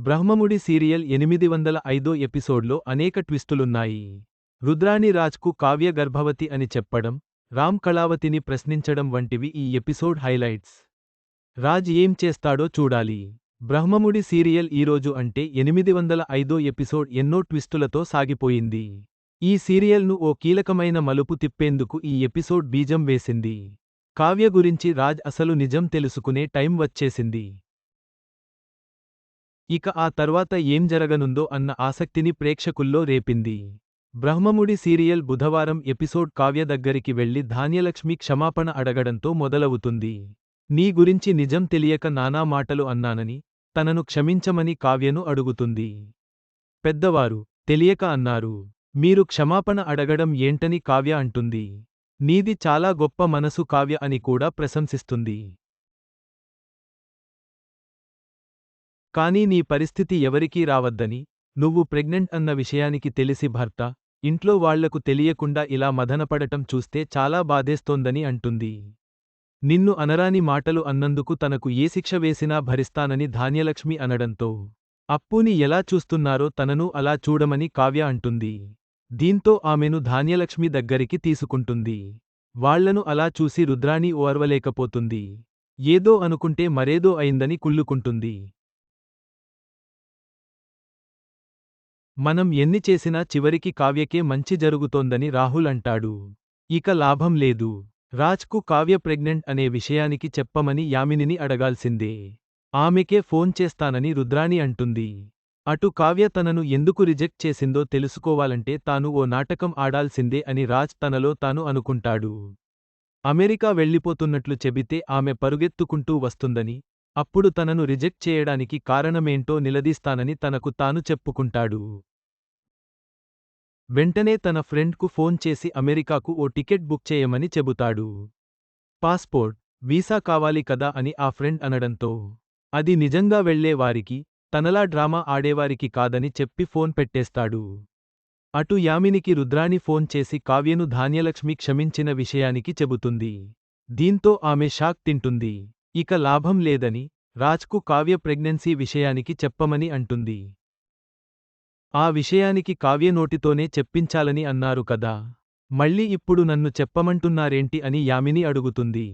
Brahmamudi serial ఎనిమిది వందల ఐదో ఎపిసోడ్లో అనేక ట్విస్టులున్నాయి. రుద్రాణి రాజ్కు కావ్య గర్భవతి అని చెప్పడం రామ్ కళావతిని ప్రశ్నించడం వంటివి ఈ ఎపిసోడ్ హైలైట్స్. రాజ్ ఏం చేస్తాడో చూడాలి. బ్రహ్మముడి సీరియల్ ఈరోజు అంటే ఎనిమిది వందల ఐదో ఎపిసోడ్ ఎన్నో ట్విస్టులతో సాగిపోయింది. ఈ సీరియల్ను ఓ కీలకమైన మలుపు తిప్పేందుకు ఈ ఎపిసోడ్ బీజం వేసింది. కావ్య గురించి రాజ్ అసలు నిజం తెలుసుకునే టైం వచ్చేసింది. ఇక ఆ తర్వాత ఏం జరగనుందో అన్న ఆసక్తిని ప్రేక్షకుల్లో రేపింది. బ్రహ్మముడి సీరియల్ బుధవారం ఎపిసోడ్ కావ్య దగ్గరికి వెళ్ళి ధాన్యలక్ష్మి క్షమాపణ అడగడంతో మొదలవుతుంది. నీ గురించి నిజం తెలియక నానా మాటలు అన్నానని తనను క్షమించమని కావ్యను అడుగుతుంది. పెద్దవారు తెలియక అన్నారు. మీరు క్షమాపణ అడగడం ఏంటని కావ్య అంటుంది. నీది చాలా గొప్ప మనసు కావ్య అని కూడా ప్రశంసిస్తుంది. కానీ నీ పరిస్థితి ఎవరికీ రావద్దని నువ్వు ప్రెగ్నెంట్ అన్న విషయానికి తెలిసి భర్త ఇంట్లో వాళ్ళకు తెలియకుండా ఇలా మదనపడటం చూస్తే చాలా బాధేస్తోందని అంటుంది. నిన్ను అనరాని మాటలు అన్నందుకు తనకు ఏ శిక్ష వేసినా భరిస్తానని ధాన్యలక్ష్మి అనడంతో అప్పుని ఎలా చూస్తున్నారో తనను అలా చూడమని కావ్య అంటుంది. దీంతో ఆమెను ధాన్యలక్ష్మి దగ్గరికి తీసుకుంటుంది. వాళ్ళను అలా చూసి రుద్రాణి ఓర్వలేకపోతుంది. ఏదో అనుకుంటే మరేదో అయిందని కుళ్ళుకుంటుంది. మనం ఎన్ని చేసినా చివరికి కావ్యకే మంచి జరుగుతోందని రాహుల్ అంటాడు. ఇక లాభం లేదు. రాజ్కు కావ్య ప్రెగ్నెంట్ అనే విషయానికి చెప్పమని యామినిని అడగాల్సిందే. ఆమెకే ఫోన్ చేస్తానని రుద్రాణి అంటుంది. అటు కావ్య తనను ఎందుకు రిజెక్ట్ చేసిందో తెలుసుకోవాలంటే తాను ఓ నాటకం ఆడాల్సిందే అని రాజ్ తనలో తాను అనుకుంటాడు. అమెరికా వెళ్ళిపోతున్నట్లు చెబితే ఆమె పరుగెత్తుకుంటూ వస్తుందని అప్పుడు తనను రిజెక్ట్ చేయడానికి కారణమేంటో నిలదీస్తానని తనకు తాను చెప్పుకుంటాడు. వెంటనే తన ఫ్రెండ్కు ఫోన్ చేసి అమెరికాకు ఓ టికెట్ బుక్ చేయమని చెబుతాడు. పాస్పోర్ట్ వీసా కావాలి కదా అని ఆ ఫ్రెండ్ అనడంతో అది నిజంగా వెళ్ళే వారికి తనలా డ్రామా ఆడేవారికి కాదని చెప్పి ఫోన్ పెట్టేస్తాడు. అటు యామినికి రుద్రాణి ఫోన్ చేసి కావ్యను ధాన్యలక్ష్మి క్షమించిన విషయానికి చెబుతుంది. దీంతో ఆమె షాక్ తింటుంది. ఇక లాభం లేదని రాజ్కు కావ్య ప్రెగ్నెన్సీ విషయానికి చెప్పమని అంటుంది. ఆ విషయానికి కావ్యనోటితోనే చెప్పించాలని అన్నారు కదా. మళ్ళీ ఇప్పుడు నన్ను చెప్పమంటున్నారేంటి అని యామిని అడుగుతుంది.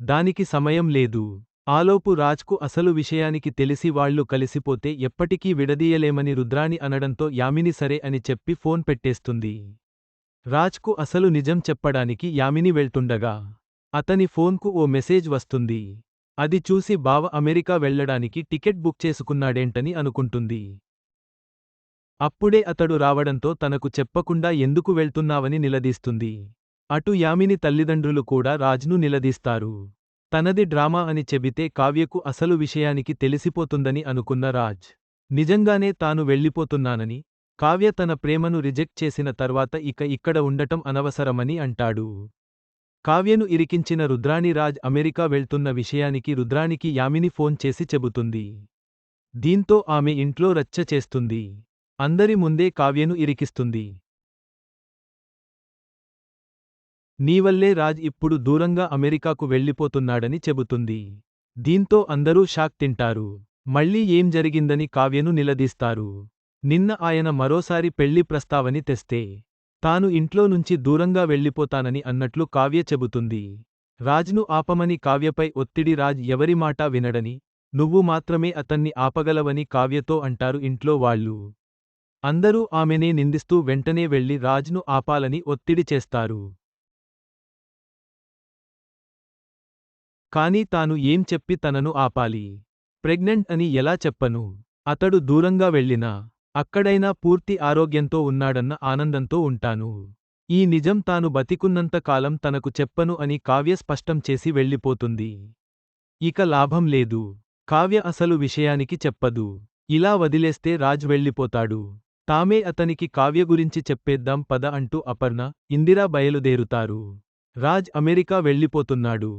దానికి సమయం లేదు. ఆలోపు రాజ్కు అసలు విషయానికి తెలిసి వాళ్ళు కలిసిపోతే ఎప్పటికీ విడదీయలేమని రుద్రాణి అనడంతో యామిని సరే అని చెప్పి ఫోన్ పెట్టేస్తుంది. రాజ్కు అసలు నిజం చెప్పడానికి యామిని వెళ్తుండగా అతని ఫోన్కు ఓ మెసేజ్ వస్తుంది. అది చూసి బావ అమెరికా వెళ్ళడానికి టికెట్ బుక్ చేసుకున్నాడేంటని అనుకుంటుంది. అప్పుడే అతడు రావడంతో తనకు చెప్పకుండా ఎందుకు వెళ్తున్నావని నిలదీస్తుంది. అటు యామిని తల్లిదండ్రులు కూడా రాజ్ను నిలదీస్తారు. తనది డ్రామా అని చెబితే కావ్యకు అసలు విషయానికి తెలిసిపోతుందని అనుకున్న రాజ్. నిజంగానే తాను వెళ్ళిపోతున్నానని కావ్య తన ప్రేమను రిజెక్ట్ చేసిన తర్వాత ఇక ఇక్కడ ఉండటం అనవసరమని అంటాడు. కావ్యను ఇరికించిన రుద్రాణి రాజ్ అమెరికా వెళ్తున్న విషయానికి రుద్రానికి యామిని ఫోన్ చేసి చెబుతుంది. దీంతో ఆమె ఇంట్లో రచ్చ చేస్తుంది. అందరి ముందే కావ్యను ఇరికిస్తుంది. నీవల్లే రాజ్ ఇప్పుడు దూరంగా అమెరికాకు వెళ్ళిపోతున్నాడని చెబుతుంది. దీంతో అందరూ షాక్ తింటారు. మళ్ళీ ఏం జరిగిందని కావ్యను నిలదీస్తారు. నిన్న ఆయన మరోసారి పెళ్ళి ప్రస్తావని తెస్తే తాను ఇంట్లో నుంచి దూరంగా వెళ్ళిపోతానని అన్నట్లు కావ్య చెబుతుంది. రాజ్ను ఆపమని కావ్యపై ఒత్తిడి రాజ్ ఎవరిమాటా వినడని నువ్వు మాత్రమే అతన్ని ఆపగలవని కావ్యతో అంటారు ఇంట్లో వాళ్ళు. అందరూ ఆమెనే నిందిస్తూ వెంటనే వెళ్ళి రాజ్ను ఆపాలని ఒత్తిడి చేస్తారు. కాని తాను ఏం చెప్పి తనను ఆపాలి? ప్రెగ్నెంట్ అని ఎలా చెప్పను? అతడు దూరంగా వెళ్ళినా అక్కడైనా పూర్తి ఆరోగ్యంతో ఉన్నాడన్న ఆనందంతో ఉంటాను. ఈ నిజం తాను బతికున్నంత కాలం తనకు చెప్పను అని కావ్య స్పష్టం చేసి వెళ్ళిపోతుంది. ఇక లాభం లేదు. కావ్య అసలు విషయానికి చెప్పదు. ఇలా వదిలేస్తే రాజ్ వెళ్ళిపోతాడు. తామే అతనికి కావ్య గురించి చెప్పేద్దాం పద అంటూ అపర్ణ ఇందిరా బయలుదేరుతారు. రాజ్ అమెరికా వెళ్ళిపోతున్నాడు.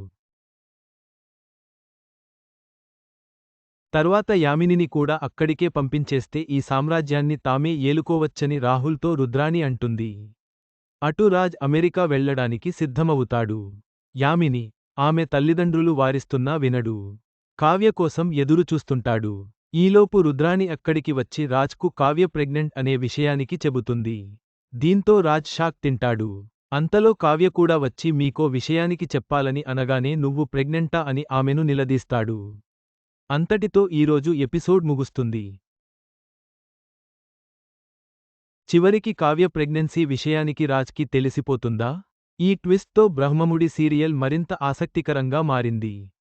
తర్వాత యామినిని కూడా అక్కడికే పంపించేస్తే ఈ సామ్రాజ్యాన్ని తామే ఏలుకోవచ్చని రాహుల్తో రుద్రాణి అంటుంది. అటు రాజ్ అమెరికా వెళ్ళడానికి సిద్ధమవుతాడు. యామిని ఆమె తల్లిదండ్రులు వారిస్తున్నా వినడు. కావ్య కోసం ఎదురు చూస్తుంటాడు ఈలోపు రుద్రాణి అక్కడికి వచ్చి రాజ్కు కావ్య ప్రెగ్నెంట్ అనే విషయానికి చెబుతుంది. దీంతో రాజ్ షాక్ తింటాడు. అంతలో కావ్య కూడా వచ్చి మీకో విషయానికి చెప్పాలని అనగానే నువ్వు ప్రెగ్నెంటా అని ఆమెను నిలదీస్తాడు. అంతటితో ఈరోజు ఎపిసోడ్ ముగుస్తుంది. చివరికి కావ్య ప్రెగ్నెన్సీ విషయానికి రాజ్కి తెలిసిపోతుందా? ఈ ట్విస్ట్తో బ్రహ్మముడి సీరియల్ మరింత ఆసక్తికరంగా మారింది.